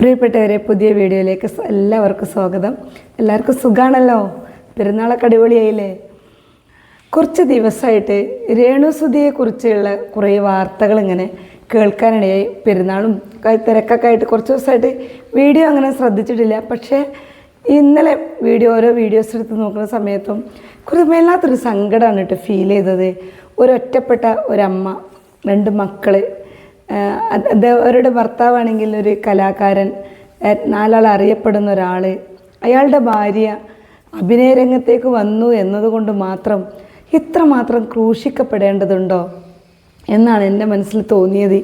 പ്രിയപ്പെട്ടവരെ പുതിയ വീഡിയോയിലേക്ക് എല്ലാവർക്കും സ്വാഗതം. എല്ലാവർക്കും സുഖാണല്ലോ? പെരുന്നാളൊക്കെ അടിപൊളിയായില്ലേ? കുറച്ച് ദിവസമായിട്ട് രേണുസുതിയെക്കുറിച്ചുള്ള കുറേ വാർത്തകൾ ഇങ്ങനെ കേൾക്കാനിടയായി. പെരുന്നാളും തിരക്കൊക്കെ ആയിട്ട് കുറച്ച് ദിവസമായിട്ട് വീഡിയോ അങ്ങനെ ശ്രദ്ധിച്ചിട്ടില്ല. പക്ഷേ ഇന്നലെ വീഡിയോ ഓരോ വീഡിയോസ് എടുത്ത് നോക്കുന്ന സമയത്തും കുറേ വല്ലാത്തൊരു സങ്കടമാണ് കേട്ടോ ഫീൽ ചെയ്തത്. ഒരൊറ്റപ്പെട്ട ഒരമ്മ രണ്ട് അത് അവരുടെ ഭർത്താവാണെങ്കിൽ ഒരു കലാകാരൻ നാലാൾ അറിയപ്പെടുന്ന ഒരാൾ അയാളുടെ ഭാര്യ അഭിനയരംഗത്തേക്ക് വന്നു എന്നതുകൊണ്ട് മാത്രം ഇത്രമാത്രം ക്രൂശിക്കപ്പെടേണ്ടതുണ്ടോ എന്നാണ് എന്റെ മനസ്സിൽ തോന്നിയത്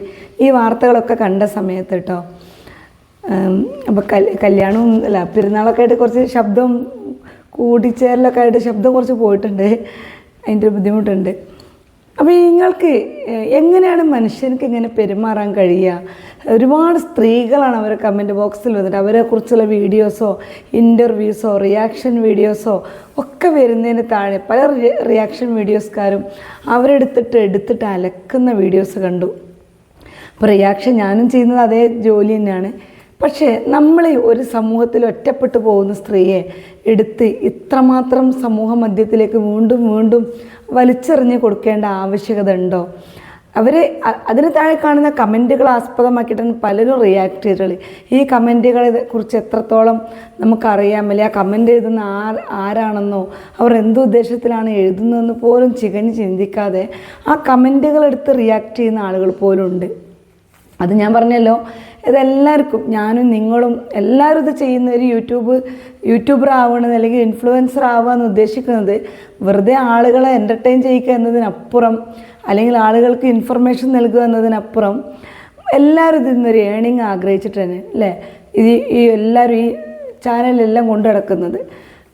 ഈ വാർത്തകളൊക്കെ കണ്ട സമയത്ത് കേട്ടോ. അപ്പോൾ കൽ കല്യാണവും അല്ല പെരുന്നാളൊക്കെ ആയിട്ട് കുറച്ച് ശബ്ദം കൂടിച്ചേരലൊക്കെ ആയിട്ട് ശബ്ദം കുറച്ച് പോയിട്ടുണ്ട്. അതിന്റെ ബുദ്ധിമുട്ടുണ്ട്. അപ്പോൾ നിങ്ങൾക്ക് എങ്ങനെയാണ് മനുഷ്യർക്ക് ഇങ്ങനെ പെരുമാറാൻ കഴിയുക? ഒരുപാട് സ്ത്രീകളാണ് അവരെ കമന്റ് ബോക്സിൽ വന്നിട്ട് അവരെക്കുറിച്ചുള്ള വീഡിയോസോ ഇന്റർവ്യൂസോ റിയാക്ഷൻ വീഡിയോസോ ഒക്കെ വരുന്നതിന് താഴെ പല റിയാക്ഷൻ വീഡിയോസ്കാരും അവരെടുത്തിട്ട് എടുത്തിട്ട് അലക്കുന്ന വീഡിയോസ് കണ്ടു. അപ്പോൾ റിയാക്ഷൻ ഞാനും ചെയ്യുന്നത് അതേ ജോലി തന്നെയാണ്. പക്ഷേ നമ്മൾ ഒരു സമൂഹത്തിൽ ഒറ്റപ്പെട്ടു പോകുന്ന സ്ത്രീയെ എടുത്ത് ഇത്രമാത്രം സമൂഹ മധ്യത്തിലേക്ക് വീണ്ടും വീണ്ടും വലിച്ചെറിഞ്ഞ് കൊടുക്കേണ്ട ആവശ്യകത ഉണ്ടോ അവർ അതിന് താഴെ കാണുന്ന കമന്റുകൾ ആസ്പദമാക്കിയിട്ടാണ് പലരും റിയാക്ട് ചെയ്തിട്ടുള്ളത്. ഈ കമന്റുകളെ കുറിച്ച് എത്രത്തോളം നമുക്കറിയാമല്ലേ? ആ കമന്റ് എഴുതുന്ന ആർ ആരാണെന്നോ അവർ എന്ത് ഉദ്ദേശത്തിലാണ് എഴുതുന്നതെന്ന് പോലും ചികഞ്ഞ് ചിന്തിക്കാതെ ആ കമന്റുകൾ എടുത്ത് റിയാക്ട് ചെയ്യുന്ന ആളുകൾ പോലും ഉണ്ട് അത് ഞാൻ പറഞ്ഞല്ലോ. ഇതെല്ലാവർക്കും ഞാനും നിങ്ങളും എല്ലാവരും ഇത് ചെയ്യുന്ന ഒരു യൂട്യൂബ് യൂട്യൂബർ ആവണത് അല്ലെങ്കിൽ ഇൻഫ്ലുവൻസർ ആവുക എന്ന് ഉദ്ദേശിക്കുന്നത് വെറുതെ ആളുകളെ എന്റർടൈൻ ചെയ്യിക്കുക എന്നതിനപ്പുറം അല്ലെങ്കിൽ ആളുകൾക്ക് ഇൻഫർമേഷൻ നൽകുക എന്നതിനപ്പുറം എല്ലാവരും ഇതിൽ നിന്നൊരു ഏണിങ് ആഗ്രഹിച്ചിട്ട് തന്നെ അല്ലേ? ഇത് ഈ എല്ലാവരും ഈ ചാനലെല്ലാം കൊണ്ടു നടക്കുന്നത്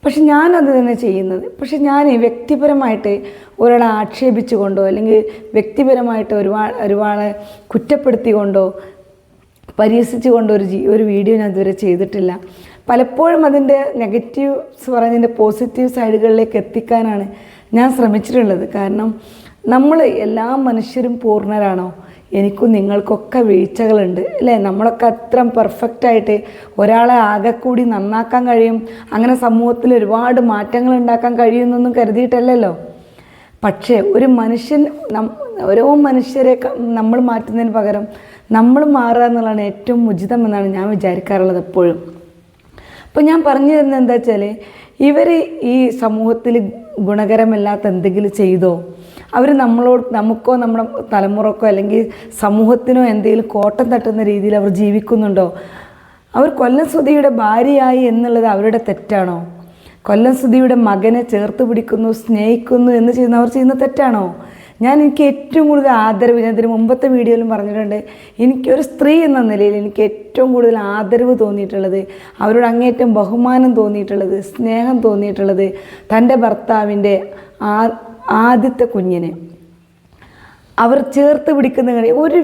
പക്ഷെ ഞാനത് തന്നെ ചെയ്യുന്നത്. പക്ഷെ ഞാൻ വ്യക്തിപരമായിട്ട് ഒരാളെ ആക്ഷേപിച്ചുകൊണ്ടോ അല്ലെങ്കിൽ വ്യക്തിപരമായിട്ട് ഒരുപാട് ഒരുപാട് കുറ്റപ്പെടുത്തിക്കൊണ്ടോ പരിഹസിച്ചുകൊണ്ട് ഒരു ഒരു വീഡിയോ ഞാൻ ഇതുവരെ ചെയ്തിട്ടില്ല. പലപ്പോഴും അതിന്റെ നെഗറ്റീവ്സ് പറഞ്ഞതിന്റെ പോസിറ്റീവ് സൈഡുകളിലേക്ക് എത്തിക്കാനാണ് ഞാൻ ശ്രമിച്ചിട്ടുള്ളത്. കാരണം നമ്മൾ എല്ലാ മനുഷ്യരും പൂർണരാണോ? എനിക്കും നിങ്ങൾക്കൊക്കെ വീഴ്ചകളുണ്ട് അല്ലേ? നമ്മളൊക്കെ അത്ര പെർഫെക്റ്റായിട്ട് ഒരാളെ ആകെ കൂടി നന്നാക്കാൻ കഴിയും. അങ്ങനെ സമൂഹത്തിൽ ഒരുപാട് മാറ്റങ്ങൾ ഉണ്ടാക്കാൻ കഴിയുമെന്നൊന്നും കരുതിയിട്ടല്ലല്ലോ? പക്ഷേ ഒരു മനുഷ്യൻ ഓരോ മനുഷ്യരെ നമ്മൾ മാറ്റുന്നതിന് പകരം നമ്മൾ മാറുക എന്നുള്ളതാണ് ഏറ്റവും ഉചിതം എന്നാണ് ഞാൻ വിചാരിക്കാറുള്ളത് എപ്പോഴും. അപ്പോൾ ഞാൻ പറഞ്ഞു തരുന്നത് എന്താ വെച്ചാൽ ഇവർ ഈ സമൂഹത്തിൽ ഗുണകരമല്ലാത്ത എന്തെങ്കിലും ചെയ്തോ? അവർ നമ്മളോട് നമുക്കോ നമ്മുടെ തലമുറക്കോ അല്ലെങ്കിൽ സമൂഹത്തിനോ എന്തെങ്കിലും കോട്ടം തട്ടുന്ന രീതിയിൽ അവർ ജീവിക്കുന്നുണ്ടോ? അവർ കൊല്ലം സുധിയുടെ ഭാര്യയായി എന്നുള്ളത് അവരുടെ തെറ്റാണോ? കൊല്ലം സുധിയുടെ മകനെ ചേർത്ത് പിടിക്കുന്നു സ്നേഹിക്കുന്നു എന്ന് ചെയ്യുന്ന അവർ ചെയ്യുന്ന തെറ്റാണോ? ഞാൻ എനിക്ക് ഏറ്റവും കൂടുതൽ ആദരവ് ഞാൻ ഇതിന് മുമ്പത്തെ വീഡിയോയിലും പറഞ്ഞിട്ടുണ്ട് എനിക്കൊരു സ്ത്രീ എന്ന നിലയിൽ എനിക്ക് ഏറ്റവും കൂടുതൽ ആദരവ് തോന്നിയിട്ടുള്ളത് അവരോട് അങ്ങേറ്റം ബഹുമാനം തോന്നിയിട്ടുള്ളത് സ്നേഹം തോന്നിയിട്ടുള്ളത് തന്റെ ഭർത്താവിന്റെ ആ ആദ്യത്തെ കുഞ്ഞിനെ. അവർ ചേർത്ത് പിടിക്കുന്ന ഒരു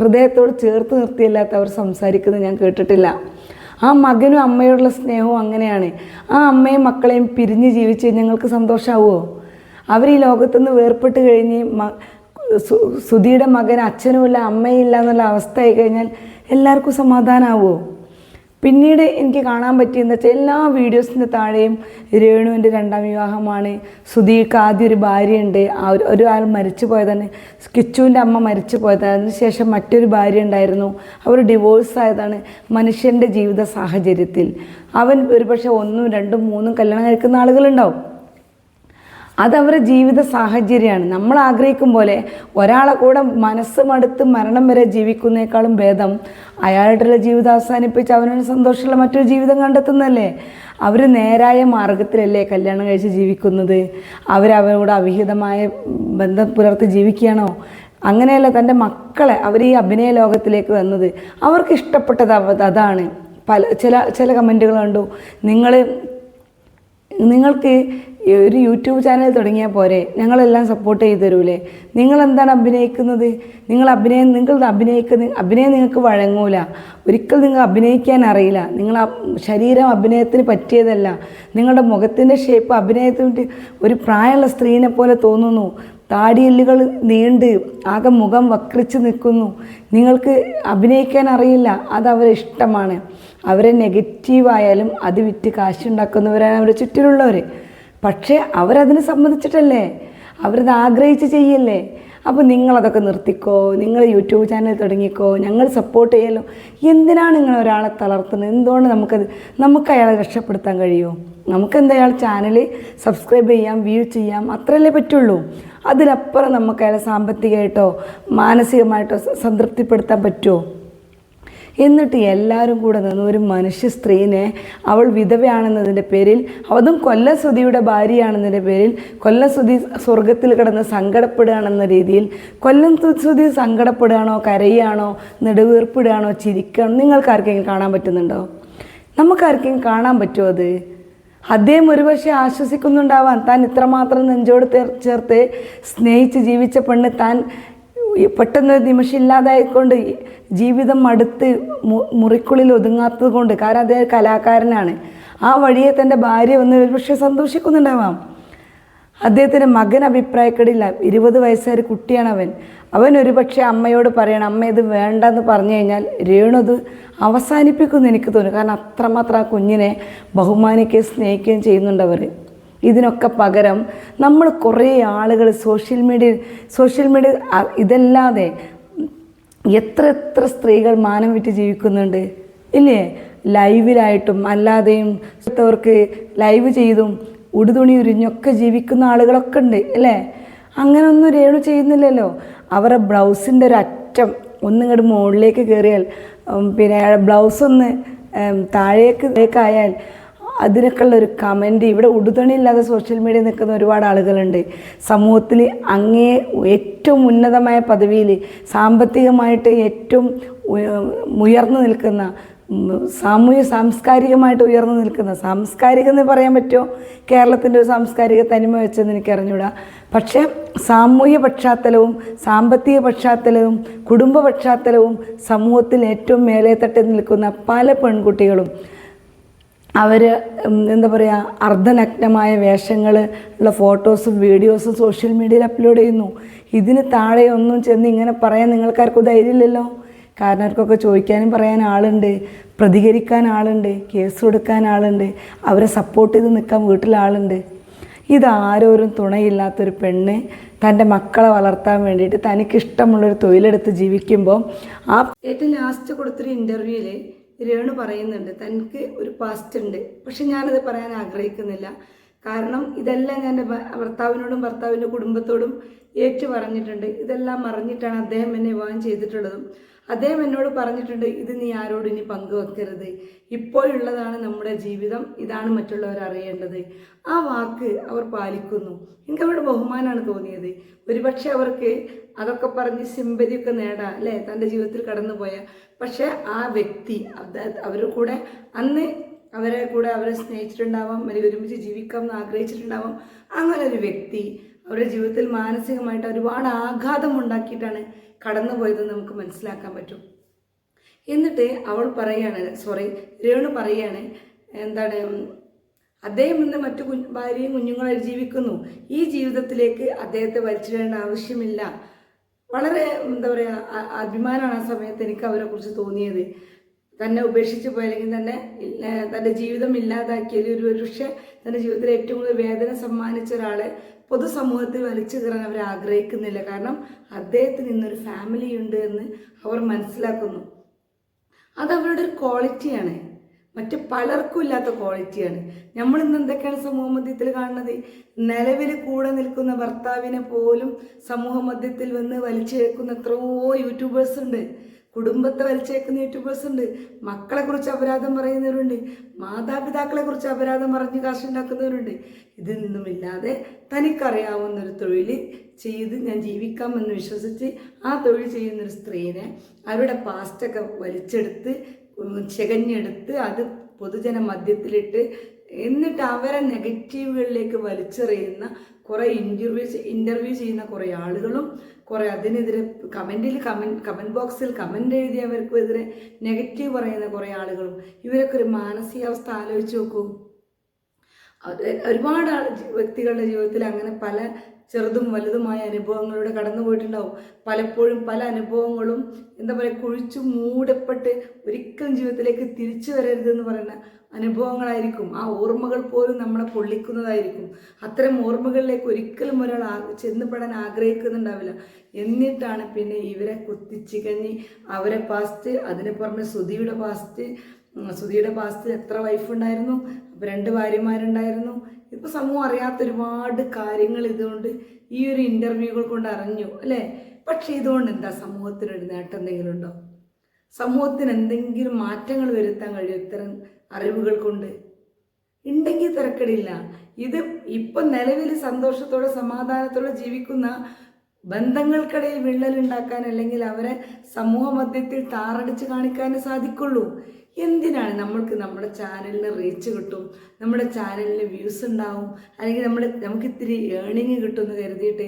ഹൃദയത്തോട് ചേർത്ത് നിർത്തിയല്ലാത്ത അവർ സംസാരിക്കുന്നത് ഞാൻ കേട്ടിട്ടില്ല. ആ മകനും അമ്മയോടുള്ള സ്നേഹവും അങ്ങനെയാണ്. ആ അമ്മയും മക്കളെയും പിരിഞ്ഞ് ജീവിച്ച് ഞങ്ങൾക്ക് സന്തോഷമാവുമോ അവർ ഈ ലോകത്തുനിന്ന് വേർപെട്ട് കഴിഞ്ഞ് സുധിയുടെ മകൻ അച്ഛനുമില്ല അമ്മയില്ല എന്നുള്ള അവസ്ഥ ആയി കഴിഞ്ഞാൽ എല്ലാവർക്കും സമാധാനമാവുമോ പിന്നീട് എനിക്ക് കാണാൻ പറ്റിയെന്ന് വെച്ചാൽ എല്ലാ വീഡിയോസിന്റെ താഴെയും രേണുവിന്റെ രണ്ടാം വിവാഹമാണ്. സുധീർക്ക് ആദ്യം ഒരു ഭാര്യയുണ്ട്. ആ ഒരു ഒരാൾ മരിച്ചു പോയതാണ്. കിച്ചുവിന്റെ അമ്മ മരിച്ചു പോയതാണ്. അതിനുശേഷം മറ്റൊരു ഭാര്യ ഉണ്ടായിരുന്നു. അവർ ഡിവോഴ്സ് ആയതാണ് മനുഷ്യന്റെ ജീവിത സാഹചര്യത്തിൽ. അവൻ ഒരുപക്ഷെ ഒന്നും രണ്ടും മൂന്നും കല്യാണം കഴിക്കുന്ന ആളുകളുണ്ടാവും. അതവരുടെ ജീവിത സാഹചര്യമാണ്. നമ്മൾ ആഗ്രഹിക്കും പോലെ ഒരാളെ കൂടെ മനസ്സ് മടുത്ത് മരണം വരെ ജീവിക്കുന്നേക്കാളും ഭേദം അയാളുടെ ജീവിതം അവസാനിപ്പിച്ച് അവനൊരു സന്തോഷമുള്ള മറ്റൊരു ജീവിതം കണ്ടെത്തുന്നല്ലേ അവർ നേരായ മാർഗത്തിലല്ലേ കല്യാണം കഴിച്ച് ജീവിക്കുന്നത്? അവരവരോട് അവിഹിതമായ ബന്ധം പുലർത്തി ജീവിക്കുകയാണോ? അങ്ങനെയല്ല തന്റെ മക്കളെ അവർ ഈ അഭിനയ ലോകത്തിലേക്ക് വന്നത്. അവർക്ക് ഇഷ്ടപ്പെട്ടത് അതാണ്. പല ചില ചില കമന്റുകൾ കണ്ടു. നിങ്ങൾ നിങ്ങൾക്ക് ഒരു യൂട്യൂബ് ചാനൽ തുടങ്ങിയാൽ പോരെ. ഞങ്ങളെല്ലാം സപ്പോർട്ട് ചെയ്ത് തരൂലേ? നിങ്ങൾ എന്താണ് അഭിനയിക്കുന്നത്? നിങ്ങൾ അഭിനയം നിങ്ങൾ അഭിനയിക്കുന്ന അഭിനയം നിങ്ങൾക്ക് വഴങ്ങൂല. ഒരിക്കൽ നിങ്ങൾ അഭിനയിക്കാൻ അറിയില്ല. നിങ്ങൾ ശരീരം അഭിനയത്തിന് പറ്റിയതല്ല. നിങ്ങളുടെ മുഖത്തിന്റെ ഷേപ്പ് അഭിനയത്തിന് ഒരു പ്രായമുള്ള സ്ത്രീനെ പോലെ തോന്നുന്നു. താടിയെല്ലുകൾ നീണ്ട് ആകെ മുഖം വക്രിച്ച് നിൽക്കുന്നു. നിങ്ങൾക്ക് അഭിനയിക്കാൻ അറിയില്ല. അത് അവരെ ഇഷ്ടമാണ്. അവരെ നെഗറ്റീവായാലും അത് വിറ്റ് കാശുണ്ടാക്കുന്നവരാണ് അവരുടെ ചുറ്റിലുള്ളവർ പക്ഷേ അവരതിന് സമ്മതിച്ചിട്ടല്ലേ അവരത് ആഗ്രഹിച്ച് ചെയ്യല്ലേ? അപ്പോൾ നിങ്ങളതൊക്കെ നിർത്തിക്കോ നിങ്ങൾ യൂട്യൂബ് ചാനൽ തുടങ്ങിക്കോ ഞങ്ങൾ സപ്പോർട്ട് ചെയ്യലോ? എന്തിനാണ് നിങ്ങൾ ഒരാളെ തളർത്തുന്നത്? എന്തുകൊണ്ട് നമുക്കത് നമുക്ക് അയാളെ രക്ഷപ്പെടുത്താൻ കഴിയുമോ നമുക്ക് എന്താ അയാൾ ചാനൽ സബ്സ്ക്രൈബ് ചെയ്യാം വ്യൂ ചെയ്യാം അത്രയല്ലേ പറ്റുള്ളൂ? അതിലപ്പുറം നമുക്ക് അയാളെ സാമ്പത്തികമായിട്ടോ മാനസികമായിട്ടോ സംതൃപ്തിപ്പെടുത്താൻ പറ്റുമോ? എന്നിട്ട് എല്ലാവരും കൂടെ നിന്ന് ഒരു മനുഷ്യ സ്ത്രീനെ അവൾ വിധവയാണെന്നതിന്റെ പേരിൽ അതും കൊല്ലസുതിയുടെ ഭാര്യയാണെന്നതിന്റെ പേരിൽ കൊല്ലസുതി സ്വർഗത്തിൽ കിടന്ന് സങ്കടപ്പെടുകയാണെന്ന രീതിയിൽ കൊല്ലം സുതി സങ്കടപ്പെടുകയാണോ കരയുകയാണോ നെടുവീർപ്പിടുകയാണോ ചിരിക്കുകയാണോ നിങ്ങൾക്ക് ആർക്കെങ്കിലും കാണാൻ പറ്റുന്നുണ്ടോ? നമുക്കാർക്കെങ്കിലും കാണാൻ പറ്റുമോ അത്? അദ്ദേഹം ഒരുപക്ഷെ ആശ്വസിക്കുന്നുണ്ടാവാൻ താൻ ഇത്രമാത്രം നെഞ്ചോട് ചേർ- ചേർത്ത് സ്നേഹിച്ച് ജീവിച്ച പെണ്ണ് താൻ പെട്ടെന്ന് നിമിഷം ഇല്ലാതായിക്കൊണ്ട് ജീവിതം അടുത്ത് മുറിക്കുള്ളിൽ ഒതുങ്ങാത്തത് കൊണ്ട് കാരണം അദ്ദേഹം കലാകാരനാണ്. ആ വഴിയെ തന്റെ ഭാര്യ വന്ന് ഒരുപക്ഷെ സന്തോഷിക്കുന്നുണ്ടാവാം. അദ്ദേഹത്തിന്റെ മകൻ അഭിപ്രായക്കെടില്ല. ഇരുപത് വയസ്സായ കുട്ടിയാണ് അവൻ. അവൻ ഒരുപക്ഷെ അമ്മയോട് പറയണം അമ്മ ഇത് വേണ്ടെന്ന് പറഞ്ഞു കഴിഞ്ഞാൽ രേണു അത് അവസാനിപ്പിക്കുമെന്ന് എനിക്ക് തോന്നുന്നു. കാരണം അത്രമാത്രം ആ കുഞ്ഞിനെ ബഹുമാനിക്കുകയും സ്നേഹിക്കുകയും ചെയ്യുന്നുണ്ടവർ ഇതിനൊക്കെ പകരം നമ്മൾ കുറേ ആളുകൾ സോഷ്യൽ മീഡിയ സോഷ്യൽ മീഡിയ ഇതല്ലാതെ എത്ര എത്ര സ്ത്രീകൾ മാനം വിറ്റ് ജീവിക്കുന്നുണ്ട്? ഇല്ലേ? ലൈവിലായിട്ടും അല്ലാതെയും അവർക്ക് ലൈവ് ചെയ്തും ഉടുതുണി ഉരിഞ്ഞൊക്കെ ജീവിക്കുന്ന ആളുകളൊക്കെ ഉണ്ട് അല്ലേ? അങ്ങനൊന്നും രേണു ചെയ്യുന്നില്ലല്ലോ. അവരുടെ ബ്ലൗസിന്റെ ഒരു അറ്റം ഒന്നിങ്ങോട്ട് മുകളിലേക്ക് കയറിയാൽ പിന്നെ ബ്ലൗസ് ഒന്ന് താഴേക്ക് താഴേക്കായാൽ അതിനൊക്കെയുള്ള ഒരു കമന്റ് ഇവിടെ ഉടുതണിയില്ലാതെ സോഷ്യൽ മീഡിയ നിൽക്കുന്ന ഒരുപാട് ആളുകളുണ്ട്. സമൂഹത്തിൽ അങ്ങേ ഏറ്റവും ഉന്നതമായ പദവിയിൽ സാമ്പത്തികമായിട്ട് ഏറ്റവും ഉയർന്നു നിൽക്കുന്ന സാമൂഹ്യ സാംസ്കാരികമായിട്ട് ഉയർന്നു നിൽക്കുന്ന സാംസ്കാരികം എന്ന് പറയാൻ പറ്റുമോ? കേരളത്തിന്റെ ഒരു സാംസ്കാരിക തനിമ വെച്ചെന്ന് എനിക്ക് അറിഞ്ഞൂടാ. പക്ഷേ സാമൂഹ്യ പശ്ചാത്തലവും സാമ്പത്തിക പശ്ചാത്തലവും കുടുംബ പശ്ചാത്തലവും സമൂഹത്തിൽ ഏറ്റവും മേലേത്തട്ടിൽ നിൽക്കുന്ന പല പെൺകുട്ടികളും അവർ എന്താ പറയുക അർദ്ധനഗ്നമായ വേഷങ്ങൾ ഉള്ള ഫോട്ടോസും വീഡിയോസും സോഷ്യൽ മീഡിയയിൽ അപ്ലോഡ് ചെയ്യുന്നു. ഇതിന് താഴെ ഒന്നും ചെന്ന് ഇങ്ങനെ പറയാൻ നിങ്ങൾക്കാർക്കും ധൈര്യമില്ലല്ലോ. കാരണം അവർക്കൊക്കെ ചോദിക്കാനും പറയാൻ ആളുണ്ട് പ്രതികരിക്കാൻ ആളുണ്ട് കേസ് കൊടുക്കാൻ ആളുണ്ട് അവരെ സപ്പോർട്ട് ചെയ്ത് നിൽക്കാൻ വീട്ടിൽ ആളുണ്ട്. ഇതാരോരും തുണയില്ലാത്തൊരു പെണ്ണ് തന്റെ മക്കളെ വളർത്താൻ വേണ്ടിയിട്ട് തനിക്കിഷ്ടമുള്ളൊരു തൊഴിലെടുത്ത് ജീവിക്കുമ്പോൾ ആ ഏറ്റവും ലാസ്റ്റ് കൊടുത്തൊരു ഇന്റർവ്യൂവിൽ രേണു പറയുന്നുണ്ട് തനിക്ക് ഒരു പാസ്റ്റ് ഉണ്ട്. പക്ഷെ ഞാനത് പറയാൻ ആഗ്രഹിക്കുന്നില്ല. കാരണം ഇതെല്ലാം ഞാൻ ഭർത്താവിനോടും ഭർത്താവിന്റെ കുടുംബത്തോടും ഏറ്റു പറഞ്ഞിട്ടുണ്ട് ഇതെല്ലാം മറിഞ്ഞിട്ടാണ് അദ്ദേഹം എന്നെ വിവാഹം ചെയ്തിട്ടുള്ളതും. അദ്ദേഹം എന്നോട് പറഞ്ഞിട്ടുണ്ട് ഇത് നീ ആരോടും ഇനി പങ്കുവെക്കരുത്. ഇപ്പോഴുള്ളതാണ് നമ്മുടെ ജീവിതം ഇതാണ് മറ്റുള്ളവർ അറിയേണ്ടത്. ആ വാക്ക് അവർ പാലിക്കുന്നു. എനിക്ക് അവരുടെ ബഹുമാനമാണ് തോന്നിയത്. ഒരുപക്ഷെ അവർക്ക് അതൊക്കെ പറഞ്ഞ് സിമ്പതിയൊക്കെ നേടാം അല്ലേ? തന്റെ ജീവിതത്തിൽ കടന്നുപോയ. പക്ഷേ ആ വ്യക്തി അവരുടെ കൂടെ അന്ന് അവരെ കൂടെ അവരെ സ്നേഹിച്ചിട്ടുണ്ടാവാം അല്ലെങ്കിൽ ഒരുമിച്ച് ജീവിക്കാം എന്ന് ആഗ്രഹിച്ചിട്ടുണ്ടാവാം. അങ്ങനെ ഒരു വ്യക്തി അവരുടെ ജീവിതത്തിൽ മാനസികമായിട്ട് ഒരുപാട് ആഘാതം ഉണ്ടാക്കിയിട്ടാണ് കടന്നുപോയതെന്ന് നമുക്ക് മനസ്സിലാക്കാൻ പറ്റും. എന്നിട്ട് അവൾ പറയാണ് സോറി രേണു പറയാണ് എന്താണ് അദ്ദേഹം ഇന്ന് മറ്റു കുഞ്ഞു ഭാര്യയും കുഞ്ഞുങ്ങളായി ജീവിക്കുന്നു. ഈ ജീവിതത്തിലേക്ക് അദ്ദേഹത്തെ വലിച്ചിടേണ്ട ആവശ്യമില്ല. വളരെ എന്താ പറയുക അഭിമാനമാണ് ആ സമയത്ത് എനിക്ക് അവരെ കുറിച്ച് തോന്നിയത്. തന്നെ ഉപേക്ഷിച്ച് പോയല്ലെങ്കിൽ തന്നെ തന്റെ ജീവിതം ഇല്ലാതാക്കിയത് ഒരു പക്ഷേ തന്റെ ജീവിതത്തിൽ ഏറ്റവും കൂടുതൽ വേദന സമ്മാനിച്ച ഒരാളെ പൊതുസമൂഹത്തിൽ വലിച്ചു കയറാൻ അവർ ആഗ്രഹിക്കുന്നില്ല. കാരണം അദ്ദേഹത്തിന് ഇന്നൊരു ഫാമിലി ഉണ്ട് എന്ന് അവർ മനസ്സിലാക്കുന്നു. അത് അവരുടെ ഒരു ക്വാളിറ്റിയാണ് മറ്റ് പലർക്കും ഇല്ലാത്ത ക്വാളിറ്റിയാണ് നമ്മൾ ഇന്ന് എന്തൊക്കെയാണ് സമൂഹ മധ്യത്തിൽ കാണുന്നത്? നിലവിൽ കൂടെ നിൽക്കുന്ന ഭർത്താവിനെ പോലും സമൂഹ മധ്യത്തിൽ വന്ന് വലിച്ചേക്കുന്ന എത്രയോ യൂട്യൂബേഴ്സ് ഉണ്ട്. കുടുംബത്തെ വലിച്ചേക്കുന്ന യൂട്യൂബേഴ്സ് ഉണ്ട്. മക്കളെ കുറിച്ച് അപരാധം പറയുന്നവരുണ്ട്. മാതാപിതാക്കളെ കുറിച്ച് അപരാധം പറഞ്ഞ് കാശുണ്ടാക്കുന്നവരുണ്ട് ഇതൊന്നുമില്ലാതെ തനിക്കറിയാവുന്ന ഒരു തൊഴിൽ ചെയ്ത് ഞാൻ ജീവിക്കാമെന്ന് വിശ്വസിച്ച് ആ തൊഴിൽ ചെയ്യുന്നൊരു സ്ത്രീനെ അവരുടെ പാസ്റ്റൊക്കെ വലിച്ചെടുത്ത് ചെകഞ്ഞെടുത്ത് അത് പൊതുജന മധ്യത്തിലിട്ട് എന്നിട്ട് അവരെ നെഗറ്റീവുകളിലേക്ക് വലിച്ചെറിയുന്ന കുറേ ഇന്റർവ്യൂ ഇന്റർവ്യൂ ചെയ്യുന്ന കുറേ ആളുകളും കുറേ അതിനെതിരെ കമന്റിൽ കമന്റ് കമന്റ് ബോക്സിൽ കമന്റ് എഴുതിയവർക്കെതിരെ നെഗറ്റീവ് പറയുന്ന കുറേ ആളുകളും ഇവരൊക്കെ ഒരു മാനസികാവസ്ഥ ആലോചിച്ച് നോക്കൂ. ഒരുപാട് ആൾ വ്യക്തികളുടെ ജീവിതത്തിൽ അങ്ങനെ പല ചെറുതും വലുതുമായ അനുഭവങ്ങളിലൂടെ കടന്നു പോയിട്ടുണ്ടാവും. പലപ്പോഴും പല അനുഭവങ്ങളും എന്താ പറയുക കുഴിച്ചു മൂടപ്പെട്ട് ഒരിക്കലും ജീവിതത്തിലേക്ക് തിരിച്ചു വരരുതെന്ന് പറയുന്ന അനുഭവങ്ങളായിരിക്കും. ആ ഓർമ്മകൾ പോലും നമ്മളെ പൊള്ളിക്കുന്നതായിരിക്കും. അത്തരം ഓർമ്മകളിലേക്ക് ഒരിക്കലും ഒരാൾ ആ ചെന്നപ്പെടാൻ ആഗ്രഹിക്കുന്നുണ്ടാവില്ല. എന്നിട്ടാണ് പിന്നെ ഇവരെ കുത്തിച്ചികഞ്ഞ് അവരെ പാസ്റ്റ് അതിനെ പുറമെ സുധിയുടെ പാസ്റ്റ് സുധിയുടെ പാസ്റ്റ് എത്ര വൈഫ് ഉണ്ടായിരുന്നു? രണ്ട് ഭാര്യമാരുണ്ടായിരുന്നു. ഇപ്പോൾ സമൂഹം അറിയാത്ത ഒരുപാട് കാര്യങ്ങൾ ഇതുകൊണ്ട് ഈ ഒരു ഇന്റർവ്യൂകൾ കൊണ്ട് അറിഞ്ഞു അല്ലേ? പക്ഷേ ഇതുകൊണ്ട് എന്താ സമൂഹത്തിനൊരു നേട്ടം എന്തെങ്കിലും ഉണ്ടോ? സമൂഹത്തിന് എന്തെങ്കിലും മാറ്റങ്ങൾ വരുത്താൻ കഴിയും ഇത്തരം അറിവുകൾ കൊണ്ട്? ഉണ്ടെങ്കിൽ തിരക്കടില്ല. ഇത് ഇപ്പം നിലവിൽ സന്തോഷത്തോടെ സമാധാനത്തോടെ ജീവിക്കുന്ന ബന്ധങ്ങൾക്കിടയിൽ വിള്ളലുണ്ടാക്കാൻ അല്ലെങ്കിൽ അവരെ സമൂഹ മധ്യത്തിൽ താറടിച്ച് കാണിക്കാനേ സാധിക്കുള്ളൂ. എന്തിനാണ് നമ്മൾക്ക് നമ്മുടെ ചാനലിന് റീച്ച് കിട്ടും? നമ്മുടെ ചാനലിന് വ്യൂസ് ഉണ്ടാവും? അല്ലെങ്കിൽ നമ്മുടെ നമുക്ക് ഇത്തിരി ഏണിങ് കിട്ടുമെന്ന് കരുതിയിട്ട്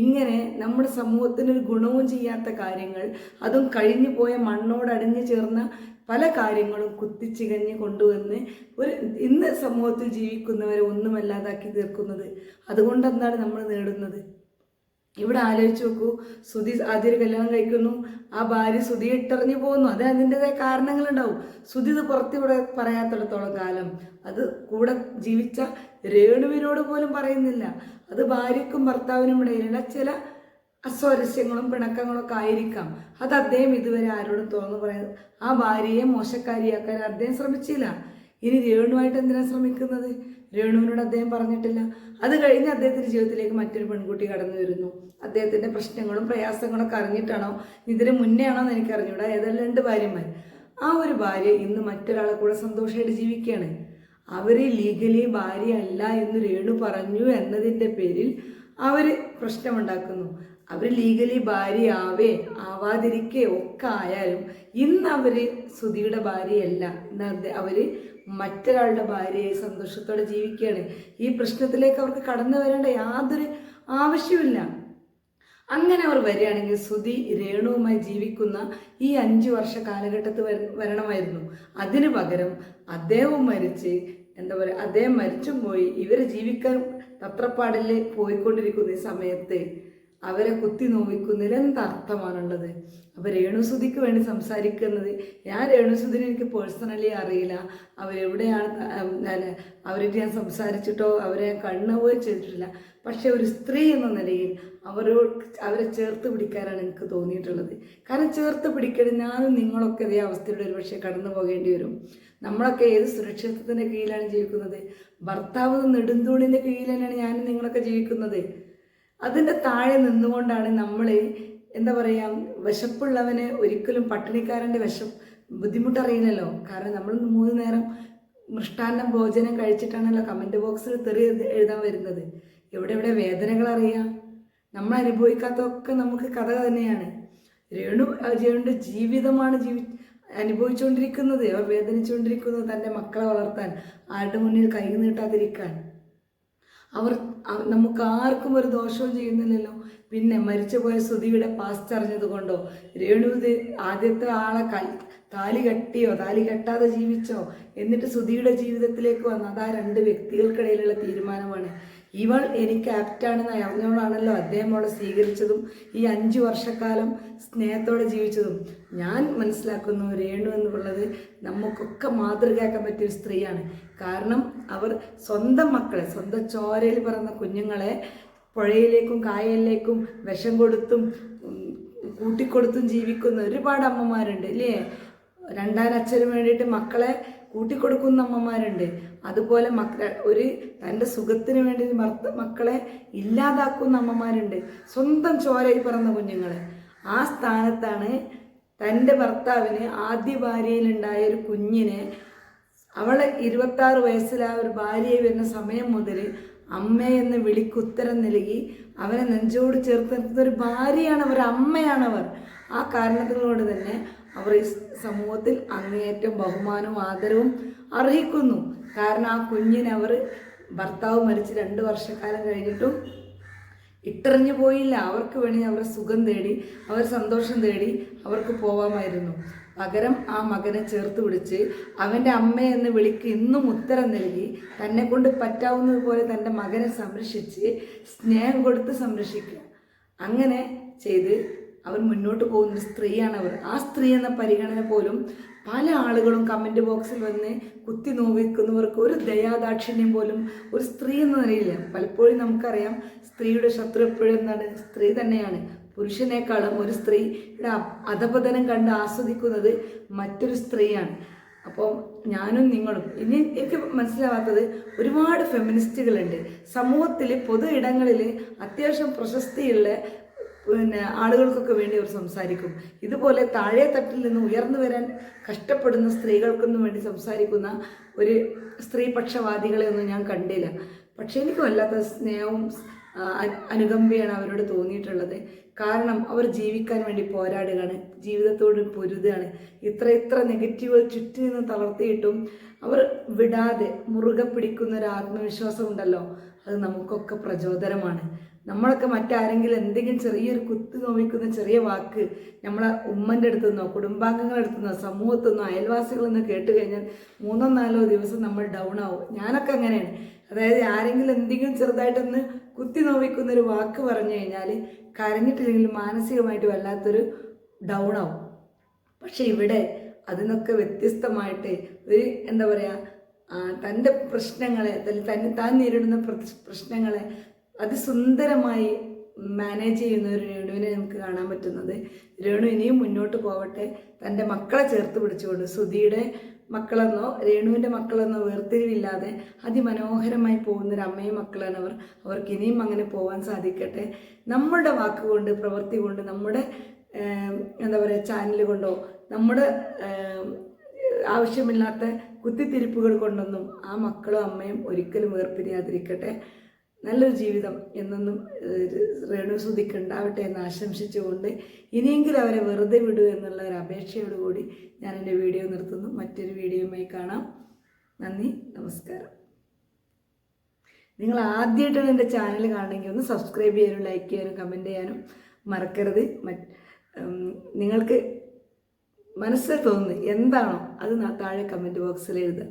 ഇങ്ങനെ നമ്മുടെ സമൂഹത്തിന് ഒരു ഗുണവും ചെയ്യാത്ത കാര്യങ്ങൾ അതും കഴിഞ്ഞു പോയ മണ്ണോടടിഞ്ഞു ചേർന്ന പല കാര്യങ്ങളും കുത്തിച്ചികഞ്ഞ് കൊണ്ടുവന്ന് ഒരു ഇന്ന് സമൂഹത്തിൽ ജീവിക്കുന്നവരെ ഒന്നുമല്ലാതാക്കി തീർക്കുന്നത്. അതുകൊണ്ട് എന്താണ് നമ്മൾ നേടുന്നത്? ഇവിടെ ആലോചിച്ച് നോക്കൂ. സുധി ആദ്യം കല്യാണം കഴിക്കുന്നു. ആ ഭാര്യ സുധി ഇട്ടെറിഞ്ഞു പോകുന്നു. അത് അതിന്റെതായ കാരണങ്ങളുണ്ടാവും. സുധി ഇത് പുറത്തിവിടെ പറയാത്തിടത്തോളം കാലം. അത് കൂടെ ജീവിച്ച രേണുവിനോട് പോലും പറയുന്നില്ല. അത് ഭാര്യക്കും ഭർത്താവിനും ഇടയിലുള്ള ചില അസ്വാരസ്യങ്ങളും പിണക്കങ്ങളും ഒക്കെ ആയിരിക്കാം. അത് അദ്ദേഹം ഇതുവരെ ആരോടും തുറന്നു പറയുന്നത് ആ ഭാര്യയെ മോശക്കാരിയാക്കാൻ അദ്ദേഹം ശ്രമിച്ചില്ല. ഇനി രേണുവായിട്ട് എന്തിനാ ശ്രമിക്കുന്നത്? രേണുവിനോട് അദ്ദേഹം പറഞ്ഞിട്ടില്ല. അത് കഴിഞ്ഞ് അദ്ദേഹത്തിന്റെ ജീവിതത്തിലേക്ക് മറ്റൊരു പെൺകുട്ടി കടന്നു വരുന്നു. അദ്ദേഹത്തിന്റെ പ്രശ്നങ്ങളും പ്രയാസങ്ങളൊക്കെ അറിഞ്ഞിട്ടാണോ? ഇതിന് മുന്നേ ആണോ എന്ന് എനിക്ക് അറിഞ്ഞൂടാ ഏതെല്ലാം രണ്ട് ഭാര്യമാർ. ആ ഒരു ഭാര്യ ഇന്ന് മറ്റൊരാളെ കൂടെ സന്തോഷമായിട്ട് ജീവിക്കുകയാണ്. അവർ ലീഗലി ഭാര്യ അല്ല എന്ന് രേണു പറഞ്ഞു എന്നതിന്റെ പേരിൽ അവർ പ്രശ്നമുണ്ടാക്കുന്നു. അവർ ലീഗലി ഭാര്യയാവേ ആവേ ആവാതിരിക്കേ ഒക്കെ ആയാലും ഇന്ന് അവർ സുധിയുടെ ഭാര്യയല്ല. ഇന്ന് അവർ മറ്റൊരാളുടെ ഭാര്യയെ സന്തോഷത്തോടെ ജീവിക്കുകയാണ്. ഈ പ്രശ്നത്തിലേക്ക് അവർക്ക് കടന്നു വരേണ്ട യാതൊരു ആവശ്യമില്ല അങ്ങനെ അവർ വരികയാണെങ്കിൽ സുധി രേണുവുമായി ജീവിക്കുന്ന ഈ അഞ്ചു വർഷ കാലഘട്ടത്തിൽ വര- വരണമായിരുന്നു. അതിനു പകരം അദ്ദേഹവും മരിച്ച് എന്താ പറയുക അദ്ദേഹം മരിച്ചും പോയി. ഇവർ ജീവിക്കാൻ തത്രപ്പാടിൽ പോയിക്കൊണ്ടിരിക്കുന്ന ഈ സമയത്ത് അവരെ കുത്തി നോവിക്കുന്നതിൽ എന്തർത്ഥമാണുള്ളത് അപ്പോൾ രേണുസുതിക്ക് വേണ്ടി സംസാരിക്കുന്നത് ഞാൻ രേണുസുതിനെ എനിക്ക് പേഴ്സണലി അറിയില്ല. അവരെവിടെയാണ് അവരായിട്ട് ഞാൻ സംസാരിച്ചിട്ടോ അവരെ കണ്ണുപോയി ചെയ്തിട്ടില്ല. പക്ഷേ ഒരു സ്ത്രീ എന്ന നിലയിൽ അവരോട് അവരെ ചേർത്ത് പിടിക്കാനാണ് എനിക്ക് തോന്നിയിട്ടുള്ളത്. കാരണം ചേർത്ത് പിടിക്കണം ഞാനും നിങ്ങളൊക്കെ ഇതേ അവസ്ഥയിലൂടെ ഒരു പക്ഷേ കടന്നു പോകേണ്ടി വരും. നമ്മളൊക്കെ ഏത് സുരക്ഷിതത്വത്തിന്റെ കീഴിലാണ് ജീവിക്കുന്നത്? ഭർത്താവ് നെടുന്തൂണിന്റെ കീഴിൽ തന്നെയാണ് ഞാനും നിങ്ങളൊക്കെ ജീവിക്കുന്നത്. അതിന്റെ താഴെ നിന്നുകൊണ്ടാണ് നമ്മൾ എന്താ പറയുക വിശപ്പുള്ളവന് ഒരിക്കലും പട്ടിണിക്കാരന്റെ വിശപ്പ് ബുദ്ധിമുട്ടറിയില്ലല്ലോ. കാരണം നമ്മൾ മൂന്ന് നേരം മൃഷ്ടാന്നം ഭോജനം കഴിച്ചിട്ടാണല്ലോ കമന്റ് ബോക്സിൽ തെറി എഴുതാൻ വരുന്നത്. എവിടെ എവിടെ വേദനകൾ അറിയാം. നമ്മൾ അനുഭവിക്കാത്തതൊക്കെ നമുക്ക് കഥ തന്നെയാണ്. രേണു രേണുവിന്റെ ജീവിതമാണ് ജീവി അനുഭവിച്ചുകൊണ്ടിരിക്കുന്നത് അവർ വേദനിച്ചുകൊണ്ടിരിക്കുന്നത് തന്റെ മക്കളെ വളർത്താൻ ആരുടെ മുന്നിൽ കൈ നീട്ടാതിരിക്കാൻ. അവർ അവ- നമുക്ക് ആർക്കും ഒരു ദോഷവും ചെയ്യുന്നില്ലല്ലോ. പിന്നെ മരിച്ചുപോയ ശ്രുതിയുടെ പാസ്റ്റ് അറിഞ്ഞത് കൊണ്ടോ? രേണു ആദ്യത്തെ ആളെ കൽ താലി കെട്ടിയോ? താലി കെട്ടാതെ ജീവിച്ചോ? എന്നിട്ട് ശ്രുതിയുടെ ജീവിതത്തിലേക്ക് വന്നു. അത് ആ രണ്ട് വ്യക്തികൾക്കിടയിലുള്ള തീരുമാനമാണ്. ഇവൾ എനിക്ക് ആപ്റ്റാണെന്ന് അറിഞ്ഞോളാണല്ലോ അദ്ദേഹം അവളെ സ്വീകരിച്ചതും ഈ അഞ്ചു വർഷക്കാലം സ്നേഹത്തോടെ ജീവിച്ചതും. ഞാൻ മനസ്സിലാക്കുന്നു രേണു എന്നുള്ളത് നമുക്കൊക്കെ മാതൃകയാക്കാൻ പറ്റിയ സ്ത്രീയാണ്. കാരണം അവർ സ്വന്തം മക്കളെ സ്വന്തം ചോരയിൽ പിറന്ന കുഞ്ഞുങ്ങളെ പുഴയിലേക്കും കായലിലേക്കും വിഷം കൊടുത്തും കൂട്ടിക്കൊടുത്തും ജീവിക്കുന്ന ഒരുപാട് അമ്മമാരുണ്ട് ഇല്ലേ? രണ്ടാം അച്ഛന് വേണ്ടിയിട്ട് മക്കളെ കൂട്ടിക്കൊടുക്കുന്ന അമ്മമാരുണ്ട്. അതുപോലെ മക്ക ഒരു തന്റെ സുഖത്തിന് വേണ്ടി ഭർത്ത മക്കളെ ഇല്ലാതാക്കുന്ന അമ്മമാരുണ്ട്. സ്വന്തം ചോരയിൽ പിറന്ന കുഞ്ഞുങ്ങളെ. ആ സ്ഥാനത്താണ് തന്റെ ഭർത്താവിന് ആദ്യ ഭാര്യയിലുണ്ടായ ഒരു കുഞ്ഞിനെ അവളെ ഇരുപത്താറ് വയസ്സിൽ ആ ഒരു ഭാര്യയെ വരുന്ന സമയം മുതൽ അമ്മയെന്ന് വിളിക്കുത്തരം നൽകി അവനെ നെഞ്ചോട് ചേർത്ത് ഒരു ഭാര്യയാണ് അവർ അമ്മയാണവർ ആ കാരണത്തിനോട് തന്നെ അവർ ഈ സമൂഹത്തിൽ അങ്ങേയറ്റം ബഹുമാനവും ആദരവും അർഹിക്കുന്നു. കാരണം ആ കുഞ്ഞിനവർ ഭർത്താവ് മരിച്ച് രണ്ട് വർഷക്കാലം കഴിഞ്ഞിട്ടും ഇട്ടെറിഞ്ഞു പോയില്ല. അവർക്ക് വേണ്ടി അവർ സുഖം തേടി അവർ സന്തോഷം തേടി അവർക്ക് പോവാമായിരുന്നു. പകരം ആ മകനെ ചേർത്ത് പിടിച്ച് അവന്റെ അമ്മയെന്ന് വിളിക്ക് ഇന്നും ഉത്തരം നൽകി തന്നെ കൊണ്ട് പറ്റാവുന്നതുപോലെ തന്റെ മകനെ സംരക്ഷിച്ച് സ്നേഹം കൊടുത്ത് സംരക്ഷിക്കുക. അങ്ങനെ ചെയ്ത് അവർ മുന്നോട്ട് പോകുന്ന സ്ത്രീയാണ് അവർ. ആ സ്ത്രീ എന്ന പരിഗണന പോലും പല ആളുകളും കമന്റ് ബോക്സിൽ വന്ന് കുത്തി നോവിക്കുന്നവർക്ക് ഒരു ദയാദാക്ഷിണ്യം പോലും ഒരു സ്ത്രീ എന്ന നിലയില്ല. പലപ്പോഴും നമുക്കറിയാം സ്ത്രീയുടെ ശത്രു എപ്പോഴും എന്താണ്? സ്ത്രീ തന്നെയാണ്. പുരുഷനേക്കാളും ഒരു സ്ത്രീയുടെ അധപതനം കണ്ട് ആസ്വദിക്കുന്നത് മറ്റൊരു സ്ത്രീയാണ്. അപ്പോൾ ഞാനും നിങ്ങളും ഇനി എനിക്ക് മനസ്സിലാവാത്തത് ഒരുപാട് ഫെമിനിസ്റ്റുകളുണ്ട് സമൂഹത്തിൽ പൊതു ഇടങ്ങളിൽ അത്യാവശ്യം പ്രശസ്തിയുള്ള പിന്നെ ആളുകൾക്കൊക്കെ വേണ്ടി അവർ സംസാരിക്കും. ഇതുപോലെ താഴെ തട്ടിൽ നിന്ന് ഉയർന്നു വരാൻ കഷ്ടപ്പെടുന്ന സ്ത്രീകൾക്കൊന്നും വേണ്ടി സംസാരിക്കുന്ന ഒരു സ്ത്രീപക്ഷവാദികളെ ഒന്നും ഞാൻ കണ്ടില്ല. പക്ഷേ എനിക്ക് വല്ലാത്ത സ്നേഹവും അനുകമ്പിയാണ് അവരോട് തോന്നിയിട്ടുള്ളത്. കാരണം അവർ ജീവിക്കാൻ വേണ്ടി പോരാടുകയാണ് ജീവിതത്തോട് പൊരുതാണ് ഇത്ര ഇത്ര നെഗറ്റീവ് ചുറ്റി നിന്ന് തളർത്തിയിട്ടും അവർ വിടാതെ മുറുകെ പിടിക്കുന്ന ഒരു ആത്മവിശ്വാസം ഉണ്ടല്ലോ അത് നമുക്കൊക്കെ പ്രചോദനമാണ്. നമ്മളൊക്കെ മറ്റാരെങ്കിലും എന്തെങ്കിലും ചെറിയൊരു കുത്ത് നോവിക്കുന്ന ചെറിയ വാക്ക് നമ്മളെ ഉമ്മന്റെ അടുത്തു നിന്നോ കുടുംബാംഗങ്ങളുടെ അടുത്തു നിന്നോ സമൂഹത്തു നിന്നോ അയൽവാസികളിൽ നിന്നോ കേട്ട് കഴിഞ്ഞാൽ മൂന്നോ നാലോ ദിവസം നമ്മൾ ഡൗൺ ആവും. ഞാനൊക്കെ അങ്ങനെയാണ്. അതായത് ആരെങ്കിലും എന്തെങ്കിലും ചെറുതായിട്ടൊന്ന് കുത്തി നോവിക്കുന്ന ഒരു വാക്ക് പറഞ്ഞു കഴിഞ്ഞാൽ കരഞ്ഞിട്ടില്ലെങ്കിൽ മാനസികമായിട്ട് വല്ലാത്തൊരു ഡൗൺ ആവും. പക്ഷെ ഇവിടെ അതിനൊക്കെ വ്യത്യസ്തമായിട്ട് ഒരു എന്താ പറയുക തന്റെ പ്രശ്നങ്ങളെ തന്നെ താൻ നേരിടുന്ന പ്രശ്നങ്ങളെ അതിസുന്ദരമായി മാനേജ് ചെയ്യുന്ന ഒരു രേണുവിനെ നമുക്ക് കാണാൻ പറ്റുന്നത്. രേണു ഇനിയും മുന്നോട്ട് പോവട്ടെ. തന്റെ മക്കളെ ചേർത്ത് പിടിച്ചുകൊണ്ട് സുധിയുടെ മക്കളെന്നോ രേണുവിന്റെ മക്കളെന്നോ വേർതിരിവില്ലാതെ അതിമനോഹരമായി പോകുന്ന ഒരു അമ്മയും മക്കളാണ് അവർ. അവർക്ക് ഇനിയും അങ്ങനെ പോകാൻ സാധിക്കട്ടെ. നമ്മുടെ വാക്കുകൊണ്ട് പ്രവൃത്തി കൊണ്ട് നമ്മുടെ എന്താ പറയുക ചാനൽ കൊണ്ടോ നമ്മുടെ ആവശ്യമില്ലാത്ത കുത്തിത്തിരിപ്പുകൾ കൊണ്ടൊന്നും ആ മക്കളും അമ്മയും ഒരിക്കലും വേർപിരിയാതിരിക്കട്ടെ. നല്ലൊരു ജീവിതം എന്നൊന്നും റേണു സുധിക്ക് ഉണ്ടാവട്ടെ എന്ന് ആശംസിച്ചുകൊണ്ട് ഇനിയെങ്കിലും അവരെ വെറുതെ വിടൂ എന്നുള്ള ഒരു അപേക്ഷയോടുകൂടി ഞാൻ എന്റെ വീഡിയോ നിർത്തുന്നു. മറ്റൊരു വീഡിയോയുമായി കാണാം. നന്ദി നമസ്കാരം. നിങ്ങൾ ആദ്യമായിട്ടാണ് എന്റെ ചാനൽ കാണണമെങ്കിൽ ഒന്ന് സബ്സ്ക്രൈബ് ചെയ്യാനും ലൈക്ക് ചെയ്യാനും കമന്റ് ചെയ്യാനും മറക്കരുത്. നിങ്ങൾക്ക് മനസ്സിൽ തോന്നുന്നു എന്താണോ അത് താഴെ കമന്റ് ബോക്സിൽ എഴുതുക.